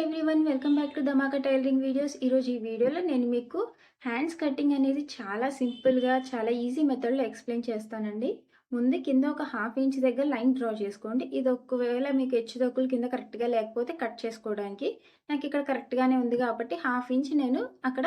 Everyone welcome back to Dhamaka tailoring videos ఈరోజు ఈ వీడియోలో నేను మీకు హ్యాండ్స్ కటింగ్ అనేది చాలా సింపుల్గా చాలా ఈజీ మెథడ్లో ఎక్స్ప్లెయిన్ చేస్తానండి. ముందు కింద ఒక హాఫ్ ఇంచ్ దగ్గర లైన్ డ్రా చేసుకోండి. ఇది ఒకవేళ మీకు హెచ్చుదొక్కులు కింద కరెక్ట్గా లేకపోతే కట్ చేసుకోవడానికి. నాకు ఇక్కడ కరెక్ట్గానే ఉంది కాబట్టి హాఫ్ ఇంచ్ నేను అక్కడ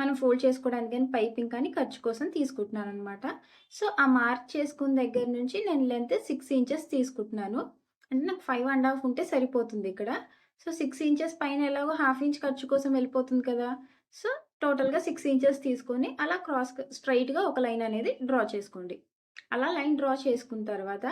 మనం ఫోల్డ్ చేసుకోవడానికి కానీ పైపింగ్ కానీ ఖర్చు కోసం తీసుకుంటున్నాను అనమాట సో ఆ మార్క్ చేసుకున్న దగ్గర నుంచి నేను లెంత్ సిక్స్ ఇంచెస్ తీసుకుంటున్నాను. అంటే నాకు ఫైవ్ అండ్ హాఫ్ ఉంటే సరిపోతుంది ఇక్కడ. సో సిక్స్ ఇంచెస్ పైన ఎలాగో హాఫ్ ఇంచ్ ఖర్చు కోసం వెళ్ళిపోతుంది కదా! సో టోటల్గా సిక్స్ ఇంచెస్ తీసుకొని అలా క్రాస్ స్ట్రైట్గా ఒక లైన్ అనేది డ్రా చేసుకోండి. అలా లైన్ డ్రా చేసుకున్న తర్వాత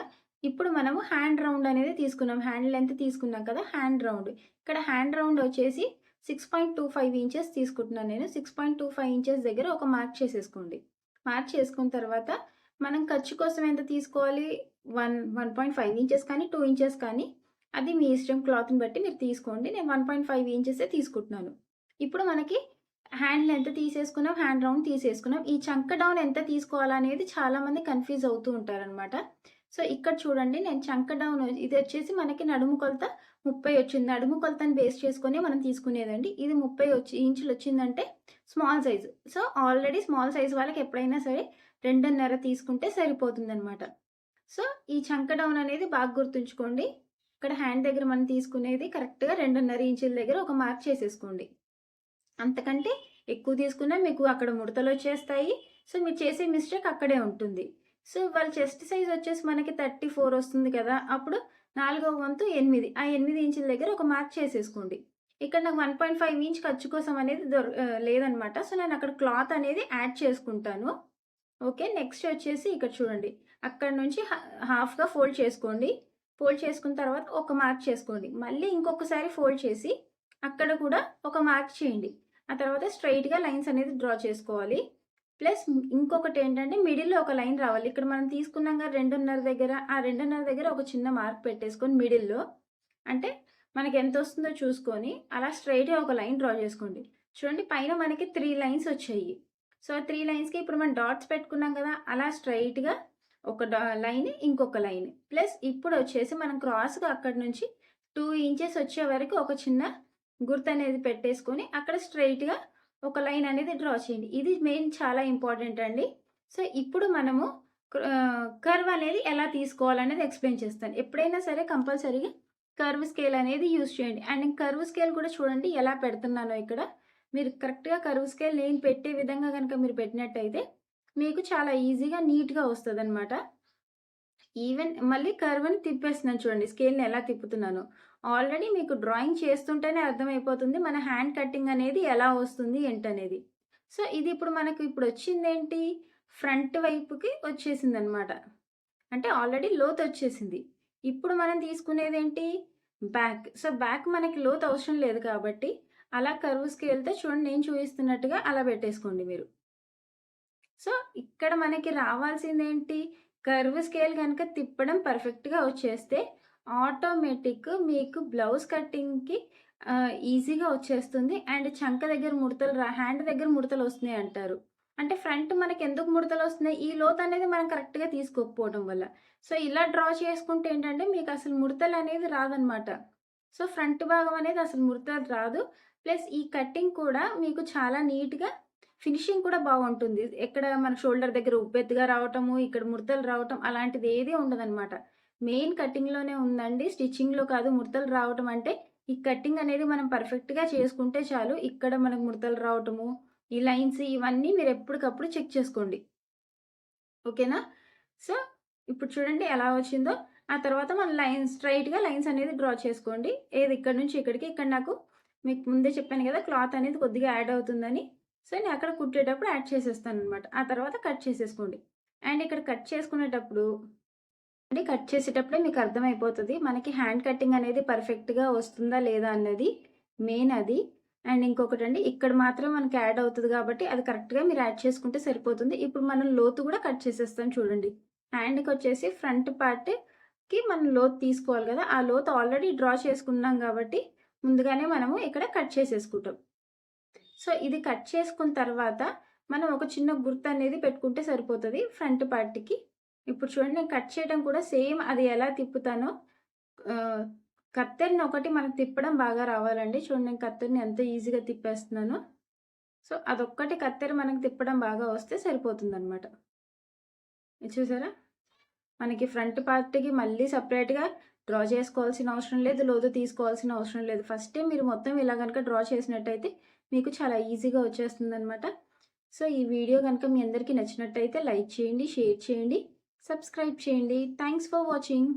ఇప్పుడు మనము హ్యాండ్ రౌండ్ అనేది తీసుకున్నాం. హ్యాండ్ లెంత్ తీసుకున్నాం కదా! Hand round. ఇక్కడ హ్యాండ్ రౌండ్ వచ్చేసి six point two five inches తీసుకుంటున్నాను నేను. Six point two five inches దగ్గర ఒక మార్క్ చేసేసుకోండి. మార్క్ చేసుకున్న తర్వాత మనం ఖర్చు కోసం ఎంత తీసుకోవాలి? One one point five inches కానీ టూ ఇంచెస్ కానీ అది మీ ఇష్టం క్లాత్ని బట్టి మీరు తీసుకోండి. నేను వన్ పాయింట్ ఫైవ్ ఇంచెసే తీసుకుంటున్నాను. ఇప్పుడు మనకి హ్యాండ్ ఎంత తీసేసుకున్నాం హ్యాండ్ రౌండ్ తీసేసుకున్నాం. ఈ చంక డౌన్ ఎంత తీసుకోవాలనేది చాలామంది కన్ఫ్యూజ్ అవుతూ ఉంటారనమాట సో ఇక్కడ చూడండి నేను చంక డౌన్ ఇది వచ్చేసి మనకి నడుము కొలత ముప్పై వచ్చింది. నడుము కొలతని బేస్ చేసుకొని మనం తీసుకునేదండి. ఇది ముప్పై వచ్చి ఇంచులు వచ్చిందంటే small size. So already small size వాళ్ళకి ఎప్పుడైనా సరే రెండున్నర తీసుకుంటే సరిపోతుంది అనమాట సో ఈ చంక డౌన్ అనేది బాగా గుర్తుంచుకోండి. ఇక్కడ హ్యాండ్ దగ్గర మనం తీసుకునేది కరెక్ట్గా రెండున్నర ఇంచుల దగ్గర ఒక మార్క్ చేసేసుకోండి. అంతకంటే ఎక్కువ తీసుకున్నా మీకు అక్కడ ముడతలు వచ్చేస్తాయి. సో మీరు చేసే మిస్టేక్ అక్కడే ఉంటుంది. సో వాళ్ళ చెస్ట్ సైజ్ వచ్చేసి మనకి థర్టీ ఫోర్ వస్తుంది కదా. అప్పుడు నాలుగవ వంతు ఎనిమిది. ఆ ఎనిమిది ఇంచుల దగ్గర ఒక మార్క్ చేసేసుకోండి. ఇక్కడ నాకు వన్ పాయింట్ ఫైవ్ ఇంచ్ ఖర్చు కోసం అనేది దొర లేదనమాట. సో నేను అక్కడ క్లాత్ అనేది యాడ్ చేసుకుంటాను. ఓకే నెక్స్ట్ వచ్చేసి ఇక్కడ చూడండి. అక్కడ నుంచి హాఫ్గా ఫోల్డ్ చేసుకోండి. ఫోల్డ్ చేసుకున్న తర్వాత ఒక మార్క్ చేసుకోండి. మళ్ళీ ఇంకొకసారి ఫోల్డ్ చేసి అక్కడ కూడా ఒక మార్క్ చేయండి. ఆ తర్వాత స్ట్రైట్గా లైన్స్ అనేది డ్రా చేసుకోవాలి. ప్లస్ ఇంకొకటి ఏంటంటే మిడిల్లో ఒక లైన్ రావాలి. ఇక్కడ మనం తీసుకున్నాం కదా రెండున్నర దగ్గర ఆ రెండున్నర దగ్గర ఒక చిన్న మార్క్ పెట్టేసుకొని మిడిల్లో అంటే మనకి ఎంత వస్తుందో చూసుకొని అలా స్ట్రైట్గా ఒక లైన్ డ్రా చేసుకోండి. చూడండి పైన మనకి త్రీ లైన్స్ వచ్చాయి. సో ఆ త్రీ లైన్స్కి ఇప్పుడు మనం డాట్స్ పెట్టుకున్నాం కదా అలా స్ట్రైట్గా ఒక లైన్ ఇంకొక లైన్. ప్లస్ ఇప్పుడు వచ్చేసి మనం క్రాస్గా అక్కడ నుంచి టూ ఇంచెస్ వచ్చే వరకు ఒక చిన్న గుర్తు అనేది పెట్టేసుకొని అక్కడ స్ట్రైట్గా ఒక లైన్ అనేది డ్రా చేయండి. ఇది మెయిన్ చాలా ఇంపార్టెంట్ అండి. సో ఇప్పుడు మనము కర్వ్ అనేది ఎలా తీసుకోవాలనేది ఎక్స్ప్లెయిన్ చేస్తాను. ఎప్పుడైనా సరే కంపల్సరీగా కర్వ్ స్కేల్ అనేది యూస్ చేయండి. అండ్ కర్వ్ స్కేల్ కూడా చూడండి ఎలా పెడుతున్నానో ఇక్కడ. మీరు కరెక్ట్గా కర్వ్ స్కేల్ నేను పెట్టే విధంగా కనుక మీరు పెట్టినట్టయితే మీకు చాలా ఈజీగా నీట్గా వస్తుంది అనమాట ఈవెన్ మళ్ళీ కర్వ్ని తిప్పేస్తున్నాను చూడండి స్కేల్ని ఎలా తిప్పుతున్నాను. ఆల్రెడీ మీకు డ్రాయింగ్ చేస్తుంటేనే అర్థమైపోతుంది మన హ్యాండ్ కటింగ్ అనేది ఎలా వస్తుంది ఏంటనేది. సో ఇది ఇప్పుడు మనకు ఇప్పుడు వచ్చింది ఏంటి ఫ్రంట్ వైపుకి వచ్చేసింది అనమాట అంటే ఆల్రెడీ లోత్ వచ్చేసింది. ఇప్పుడు మనం తీసుకునేది ఏంటి బ్యాక్. సో బ్యాక్ మనకి లోత్ అవసరం లేదు కాబట్టి అలా కరువు స్కేల్తో చూడండి నేను చూపిస్తున్నట్టుగా అలా పెట్టేసుకోండి మీరు. సో ఇక్కడ మనకి రావాల్సింది ఏంటి కర్వ్ స్కేల్ కనుక తిప్పడం పర్ఫెక్ట్గా వచ్చేస్తే ఆటోమేటిక్ మీకు బ్లౌజ్ కటింగ్కి ఈజీగా వచ్చేస్తుంది. అండ్ చంక దగ్గర ముడతలు రా హ్యాండ్ దగ్గర ముడతలు వస్తున్నాయి అంటారు. అంటే ఫ్రంట్ మనకి ఎందుకు ముడతలు వస్తున్నాయి? ఈ లోత్ అనేది మనం కరెక్ట్గా తీసుకోకపోవడం వల్ల. సో ఇలా డ్రా చేసుకుంటే ఏంటంటే మీకు అసలు ముడతలు అనేది రాదనమాట. సో ఫ్రంట్ భాగం అనేది అసలు ముడతలు రాదు. ప్లస్ ఈ కటింగ్ కూడా మీకు చాలా నీట్గా ఫినిషింగ్ కూడా బాగుంటుంది. ఎక్కడ మన షోల్డర్ దగ్గర ఉబ్బెత్తుగా రావటము ఇక్కడ ముడతలు రావటం అలాంటిది ఏది ఉండదన్నమాట. మెయిన్ కటింగ్లోనే ఉందండి. స్టిచ్చింగ్లో కాదు ముడతలు రావటం అంటే ఈ కటింగ్ అనేది మనం పర్ఫెక్ట్గా చేసుకుంటే చాలు ఇక్కడ మనకు ముడతలు రావటము ఈ లైన్స్ ఇవన్నీ మీరు ఎప్పటికప్పుడు చెక్ చేసుకోండి. ఓకేనా? సో ఇప్పుడు చూడండి ఎలా వచ్చిందో. ఆ తర్వాత మన లైన్స్ స్ట్రైట్గా లైన్స్ అనేది డ్రా చేసుకోండి. ఏది ఇక్కడ నుంచి ఇక్కడికి ఇక్కడ నాకు మీకు ముందే చెప్పాను కదా క్లాత్ అనేది కొద్దిగా యాడ్ అవుతుందని. సో నేను అక్కడ కుట్టేటప్పుడు యాడ్ చేసేస్తాను అనమాట ఆ తర్వాత కట్ చేసేసుకోండి. అండ్ ఇక్కడ కట్ చేసుకునేటప్పుడు అంటే కట్ చేసేటప్పుడే మీకు అర్థమైపోతుంది మనకి హ్యాండ్ కటింగ్ అనేది పర్ఫెక్ట్గా వస్తుందా లేదా అన్నది మెయిన్ అది. అండ్ ఇంకొకటి అండి ఇక్కడ మాత్రం మనకి యాడ్ అవుతుంది కాబట్టి అది కరెక్ట్గా మీరు యాడ్ చేసుకుంటే సరిపోతుంది. ఇప్పుడు మనం లోతు కూడా కట్ చేసేస్తాం చూడండి. హ్యాండ్కి వచ్చేసి ఫ్రంట్ పార్ట్కి మనం లోతు తీసుకోవాలి కదా ఆ లోతు ఆల్రెడీ డ్రా చేసుకున్నాం కాబట్టి ముందుగానే మనము ఇక్కడ కట్ చేసేసుకుంటాం. సో ఇది కట్ చేసుకున్న తర్వాత మనం ఒక చిన్న గుర్తు అనేది పెట్టుకుంటే సరిపోతుంది ఫ్రంట్ పార్ట్కి ఇప్పుడు చూడండి నేను కట్ చేయడం కూడా సేమ్ అది ఎలా తిప్పుతానో కత్తెరని ఒకటి మనకు తిప్పడం బాగా రావాలండి. చూడండి నేను కత్తెరని ఎంత ఈజీగా తిప్పేస్తున్నాను సో, అదొక్కటి కత్తెర మనకు తిప్పడం బాగా వస్తే సరిపోతుందనమాట. ఇది చూసారా? మనకి ఫ్రంట్ పార్ట్‌కి మళ్ళీ సపరేట్గా డ్రా చేసుకోవాల్సిన అవసరం లేదు. లోతు తీసుకోవాల్సిన అవసరం లేదు. ఫస్టే మీరు మొత్తం ఇలా గనుక డ్రా చేసినట్టయితే మీకు చాలా ఈజీగా వచ్చేస్తుంది అనమాట సో, ఈ వీడియో కనుక మీ అందరికీ నచ్చినట్టయితే లైక్ చేయండి, షేర్ చేయండి, సబ్స్క్రైబ్ చేయండి. Thanks for watching.